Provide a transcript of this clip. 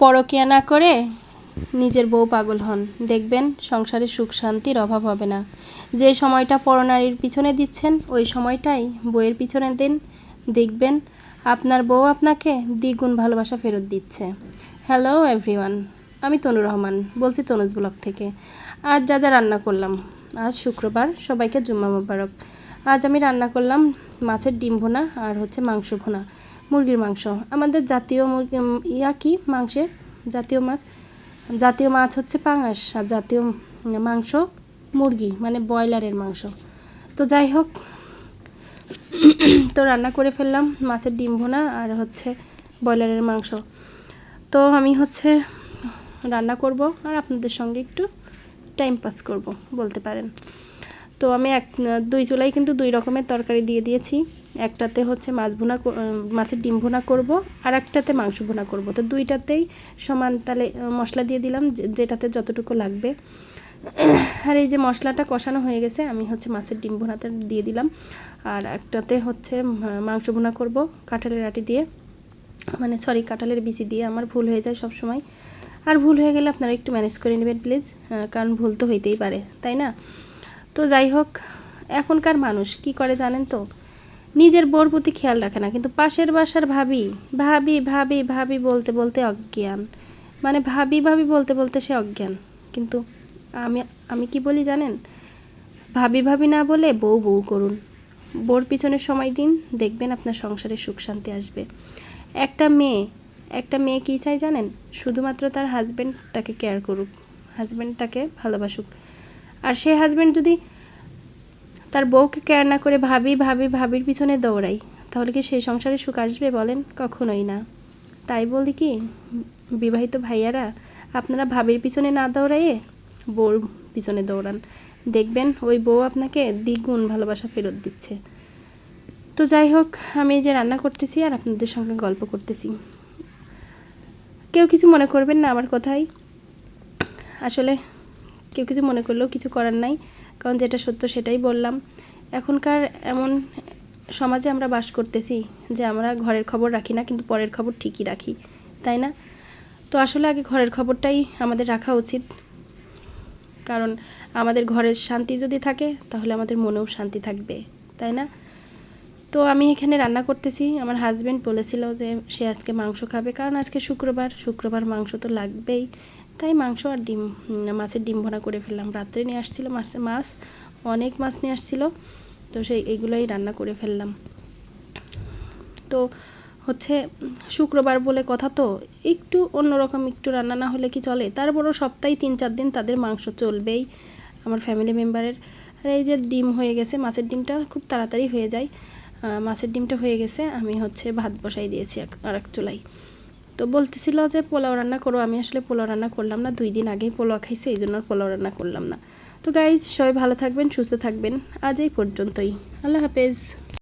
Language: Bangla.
পরকিয়া না করে নিজের বউ পাগল হন। দেখবেন সংসারে সুখ শান্তির অভাব হবে না। যে সময়টা পরনারীর পিছনে দিচ্ছেন, ওই সময়টাই বইয়ের পিছনে দিন। দেখবেন আপনার বউ আপনাকে দ্বিগুণ ভালোবাসা ফেরত দিচ্ছে। হ্যালো এভরিওয়ান, আমি তনু রহমান, বলছি তনুজ ব্লগ থেকে। আজ যা যা রান্না করলাম, আজ শুক্রবার, সবাইকে জুম্মা মোবারক। আজ আমি রান্না করলাম মাছের ডিম ভোনা আর হচ্ছে মাংস ভোনা। মুরগির মাংস। আমাদের জাতীয় মুরগি ইয়া কি? মাংসের জাতীয় মাছ? জাতীয় মাছ হচ্ছে পাঙাশ আর জাতীয় মাংস মুরগি মানে ব্রয়লারের মাংস। তো যাই হোক, তো রান্না করে ফেললাম, মাছের ডিম ভোনা আর হচ্ছে ব্রয়লারের মাংস। তো আমি হচ্ছে রান্না করব আর আপনাদের সঙ্গে একটু টাইম পাস করব, বলতে পারেন। তো আমি এক, দুই চুলাই কিন্তু দুই রকমের তরকারি দিয়ে দিয়েছি। একটাতে হচ্ছে মাছ ভুনা মাছের ডিম ভুনা করব, আর একটাতে মাংস ভুনা করব। তো দুইটাতেই সমান তালে মশলা দিয়ে দিলাম যেটাতে যতটুকু লাগবে। আর এই যে মশলাটা কষানো হয়ে গেছে, আমি হচ্ছে মাছের ডিম ভুনাতে দিয়ে দিলাম। আর একটাতে হচ্ছে মাংস ভুনা করব কাঁঠালের আটি দিয়ে। মানে সরি, কাঁঠালের বিচি দিয়ে, আমার ভুল হয়ে যায় সব সময় আর ভুল হয়ে গেলে আপনারা একটু ম্যানেজ করে নেবেন, প্লিজ। কারণ ভুল তো হইতেই পারে, তাই না? তো যাই হোক, এখনকার মানুষ কি করে জানেন তো? নিজের বোর প্রতি খেয়াল রাখে না। কিন্তু পাশের বাসার ভাবি ভাবি ভাবি ভাবি বলতে বলতে অজ্ঞান। মানে ভাবি ভাবি বলতে বলতে সে অজ্ঞান। কিন্তু আমি আমি কি বলি জানেন? ভাবি ভাবি না বলে বউ বউ করুন। বোর পিছনে সময় দিন, দেখবেন আপনার সংসারে সুখ শান্তি আসবে। একটা মেয়ে একটা মেয়ে কী চাই জানেন? শুধুমাত্র তার হাজব্যান্ড তাকে কেয়ার করুক। হাজব্যান্ড তাকে ভালোবাসুক। আর সেই হাজব্যান্ড যদি তার বউকে কেয়ার না করে ভাবি ভাবি, ভাবির পিছনে দৌড়াই। তাহলে কি সেই সংসারে সুখ আসবে বলেন? কখনোই না। তাই বলি কি, বিবাহিত ভাইয়ারা, আপনারা ভাবির পিছনে না দৌড়াইয়ে বউর পিছনে দৌড়ান। দেখবেন ওই বউ আপনাকে দ্বিগুণ ভালোবাসা ফেরত দিচ্ছে। তো যাই হোক, আমি যে রান্না করতেছি আর আপনাদের সঙ্গে গল্প করতেছি। কেউ কিছু মনে করবেন না আমার কথাই? আসলে কেউ কিছু মনে করলেও কিছু করার নাই, কারণ যেটা সত্য সেটাই বললাম। এখনকার এমন সমাজে আমরা বাস করতেছি যে আমরা ঘরের খবর রাখি না, কিন্তু পরের খবর ঠিকই রাখি, তাই না? তো আসলে আগে ঘরের খবরটাই আমাদের রাখা উচিত। কারণ আমাদের ঘরের শান্তি যদি থাকে, তাহলে আমাদের মনেও শান্তি থাকবে, তাই না? তো আমি এখানে রান্না করতেছি। আমার হাজব্যান্ড বলেছিল যে সে আজকে মাংস খাবে, কারণ আজকে শুক্রবার শুক্রবার মাংস তো লাগবেই। তাই মাংস আর ডিম মাছের ডিম ভোনা করে ফেললাম। রাত্রে নিয়ে আসছিল মাছ মাছ, অনেক মাছ নিয়ে আসছিল, তো সেই এগুলোই রান্না করে ফেললাম। তো হচ্ছে শুক্রবার বলে কথা তো, একটু অন্যরকম একটু রান্না না হলে কি চলে? তারপরও সপ্তাহে তিন চার দিন তাদের মাংস চলবেই, আমার ফ্যামিলি মেম্বারের আর এই যে ডিম হয়ে গেছে, মাছের ডিমটা খুব তাড়াতাড়ি হয়ে যায়। মাছের ডিমটা হয়ে গেছে, আমি হচ্ছে ভাত বসাই দিয়েছি আর এক চুলাই তো বলতেছিল যে পোলাও রান্না করো, আমি আসলে পোলাও রান্না করলাম না, দুই দিন আগেই পোলাও খাইছি, এই জন্য পোলাও রান্না করলাম না। তো গাইজ সবাই ভালো থাকবেন, সুস্থ থাকবেন, আজ এই পর্যন্তই। আল্লাহ হাফেজ।